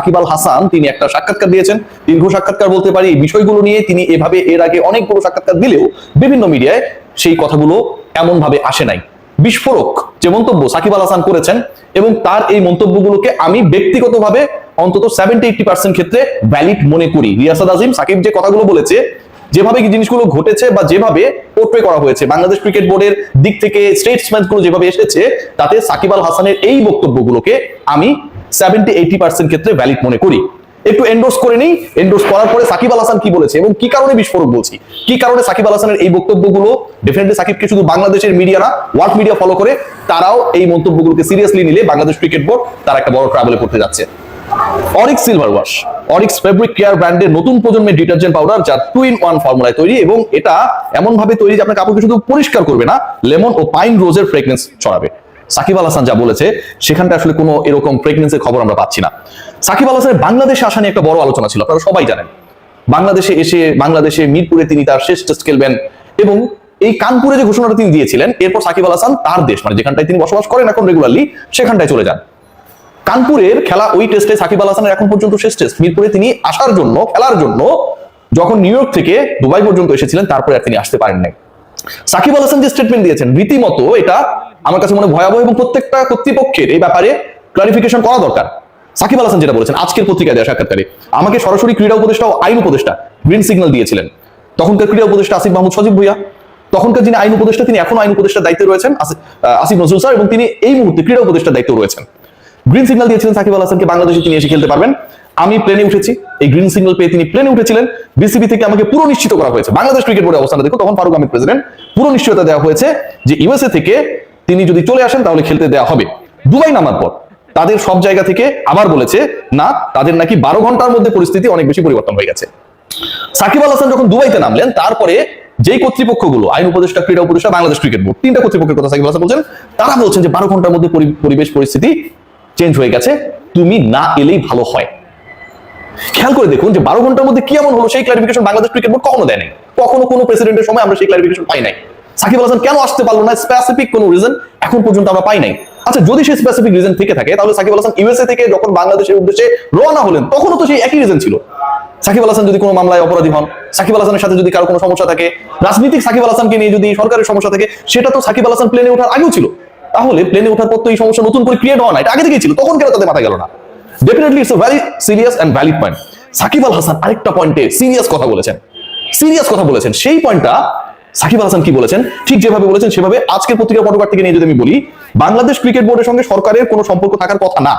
সাকিব আল হাসান, তিনি একটা সাক্ষাৎকার দিয়েছেন। দীর্ঘ সাক্ষাৎকার বলতে পারি বিষয়গুলো নিয়ে তিনি এভাবে এর আগে অনেকগুলো সাক্ষাৎকার দিলেও বিভিন্ন মিডিয়ায় সেই কথাগুলো এমন ভাবে আসে নাই। বিস্ফোরক যে মন্তব্য সাকিব আল হাসান করেছেন এবং তার এই মন্তব্যগুলোকে আমি ব্যক্তিগতভাবে অন্তত সেভেন্টি এইটি পার্সেন্ট ক্ষেত্রে ভ্যালিড মনে করি। রিয়াসাদ আজিম, সাকিব যে কথাগুলো বলেছে, যেভাবে জিনিসগুলো ঘটেছে বা যেভাবে পোর্ট্রে করা হয়েছে, বাংলাদেশ ক্রিকেট বোর্ডের দিক থেকে স্টেটসম্যানগুলো যেভাবে এসেছে, তাতে সাকিব আল হাসানের এই বক্তব্যগুলোকে আমি সেভেন্টি এইটি পার্সেন্ট ক্ষেত্রে ভ্যালিড মনে করি। একটু এন্ডোর্স করে নিই এন্ডোর্স করার পরে সাকিব আল হাসান কি বলেছে এবং কি কারণে বিস্ফোরক বলছি? কি কারণে সাকিব আল হাসানের এই বক্তব্যগুলো ডেফিনেটলি সাকিবকে শুধু বাংলাদেশের মিডিয়া না ওয়ার্ল্ড মিডিয়া ফলো করে, তারাও এই মন্তব্যগুলোকে সিরিয়াসলি নিলে বাংলাদেশ ক্রিকেট বোর্ড তার একটা বড় ট্রাভেলে করতে যাচ্ছে। Orix silver wash Orix fabric care ব্র্যান্ডের নতুন প্রজন্মের ডিটারজেন্ট পাউডার যা টু ইন ওয়ান ফর্মুলায় তৈরি এবং এটা এমন ভাবে তৈরি যে আপনার কাপড়কে শুধু পরিষ্কার করবে না লেমন ও পাইন রোজের ফ্রেগনেন্স ছড়াবে। সাকিব আল হাসান যা বলেছে সেখানটা আসলে কোনো এরকম ফ্রেগনেন্সের খবর আমরা পাচ্ছি না। সাকিব আল হাসানের বাংলাদেশে আসা নিয়ে একটা বড় আলোচনা ছিল, আপনারা সবাই জানেন। বাংলাদেশে এসে, বাংলাদেশে মিরপুরে তিনি তার শেষ টেস্ট খেলবেন এবং এই কানপুরে যে ঘোষণাটা তিনি দিয়েছিলেন, এরপর সাকিব আল হাসান তার দেশ মানে যেখানটায় তিনি বসবাস করেন এখন রেগুলারলি সেখানটায় চলে যান। কানপুরের খেলা ওই টেস্টে সাকিব আল হাসানের এখন পর্যন্ত শেষ টেস্ট মিরপুরে তিনি আসার জন্য, খেলার জন্য যখন নিউ ইয়র্ক থেকে দুবাই পর্যন্ত এসেছিলেন, তারপরে আর তিনি আসতে পারেন নাই সাকিব আল হাসান যে স্টেটমেন্ট দিয়েছেন, রীতিমতো এটা আমার কাছে মনে ভয়াবহ এবং প্রত্যেকটা কর্তৃপক্ষের এই ব্যাপারে ক্লারিফিকেশন করা দরকার। সাকিব আল হাসান যেটা বলেছেন, আজকের পত্রিকায় দেওয়া সাক্ষাৎকারে, আমাকে সরাসরি ক্রীড়া উপদেষ্টা ও আইন উপদেষ্টা গ্রিন সিগন্যাল দিয়েছিলেন। তখনকার ক্রীড়া উপদেষ্টা আসিফ মাহমুদ সজীব ভুইয়া, তখনকার যিনি আইন উপদেষ্টা, তিনি এখন আইন উপদেষ্টার দায়িত্বে রয়েছেন, আসিফ নজরুল স্যার, এবং তিনি এই মুহূর্তে ক্রীড়া উপদেষ্টার দায়িত্বে রয়েছেন। গ্রিন সিগন্যাল দিয়েছিলেন সাকিব আল হাসানকে, বাংলাদেশে তিনি এসে খেলতে পারবেন। আমি প্লেনে উঠেছি, এই গ্রিন সিগন্যাল পেয়ে তিনি প্লেনে উঠেছিলেন। বিসিবি থেকে আমাকে পুরো নিশ্চিত করা হয়েছে। বাংলাদেশ ক্রিকেট বোর্ডের অবস্থান দেখো তখন ফারুক আহমেদ প্রেসিডেন্ট পুরো নিশ্চয়তা দেওয়া হয়েছে যে ইউএসএ থেকে তিনি যদি চলে আসেন, তাহলে খেলতে দেওয়া হবে। দুবাই নামার পর, তাদের সব জায়গা থেকে আবার বলেছে, না, তাদের নাকি বারো ঘণ্টার মধ্যে পরিস্থিতি অনেক বেশি পরিবর্তন হয়ে গেছে। সাকিব আল হাসান যখন দুবাইতে নামলেন, তারপরে যেই কর্তৃপক্ষগুলো, আইন উপদেষ্টা, ক্রীড়া উপদেষ্টা, বাংলাদেশ ক্রিকেট বোর্ড, তিনটা কর্তৃপক্ষের কথা সাকিব হাসান বলছেন, তারা বলছেন যে বারো ঘণ্টার মধ্যে পরিবেশ, পরিস্থিতি চেঞ্জ হয়ে গেছে, তুমি না এলেই ভালো হয়। খেয়াল করে দেখুন যে বারো ঘণ্টার মধ্যে কি এমন হলো, সেই ক্লারিফিকেশন বাংলাদেশ ক্রিকেট বোর্ড কখনো দেয় নাই কখনো কোনো প্রেসিডেন্টের সময় আমরা সেই ক্লারিফিকেশন পাই নাই। সাকিব আল হাসান কেন আসতে পারল না? স্পেসিফিক কোনো রিজন এখন পর্যন্ত আমরা পাই নাই। আচ্ছা যদি সেই স্পেসিফিক রিজন থেকে থাকে, তাহলে সাকিব আল হাসান ইউএসএ থেকে যখন বাংলাদেশের উদ্দেশ্যে রওনা হলেন, তখনও তো সেই একই রিজন ছিল। সাকিব আল হাসান যদি কোনো মামলায় অপরাধী হন, সাকিব আল হাসানের সাথে যদি কারও কোনো সমস্যা থাকে, রাজনীতিক সাকিব আল হাসানকে নিয়ে যদি সরকারের সমস্যা থাকে, সেটা তো সাকিব আল হাসান প্লেনে ওঠার আগেও ছিল। তাহলে প্লেনে ওঠার পর তো এই সমস্যা নতুন করে ক্রিয়েট হওয়া না এটা আগে থেকেই ছিল। তখন কেন তাদের মাথা গেল না? Definitely it's very serious and valid point Shakib Al Hasan আরেকটা পয়েন্টে সিরিয়াস কথা বলেছেন। সিরিয়াস কথা বলেছেন। সেই পয়েন্টটা সাকিব আল হাসান কি বলেছেন? ঠিক যেভাবে বলেছেন, সেভাবে আজকের পত্রিকা পটকার থেকে নিয়ে যদি আমি বলি, বাংলাদেশ ক্রিকেট বোর্ডের সঙ্গে সরকারের কোনো সম্পর্ক থাকার কথা না।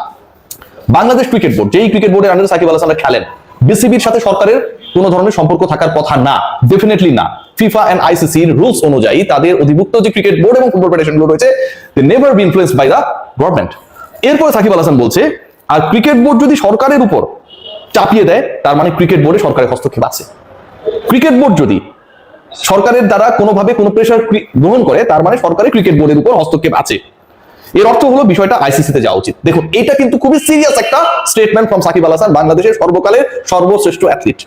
বাংলাদেশ ক্রিকেট বোর্ড, যেই ক্রিকেট বোর্ডের আন্ডারে সাকিব আল খেলেন, বিসিবির সাথে সরকারের কোনো ধরনের সম্পর্ক থাকার কথা না ডেফিনেটলি না। ফিফা এন্ড আইসিসির রুলস অনুযায়ী তাদের অধিভুক্ত যে ক্রিকেট বোর্ড এবং ফুটবল ফেডারেশনগুলো রয়েছে they never be influenced by the government এরপরে সাকিব আল হাসান বলছে, আর ক্রিকেট বোর্ড যদি সরকারের উপর চাপিয়ে দেয়, তার মানে ক্রিকেট বোর্ডে সরকারের হস্তক্ষেপ আছে। ক্রিকেট বোর্ড যদি সরকারের দ্বারা কোনোভাবে কোনো প্রেশার গ্রহণ করে, তার মানে সরকারের ক্রিকেট বোর্ডের উপর হস্তক্ষেপ আছে। এর অর্থ হলো বিষয়টা আইসিসিতে যাওয়া উচিত। দেখুন, এটা কিন্তু খুবই সিরিয়াস একটা স্টেটমেন্ট ফ্রম সাকিব আল হাসান, বাংলাদেশের সর্বকালের সর্বশ্রেষ্ঠ অ্যাথলিট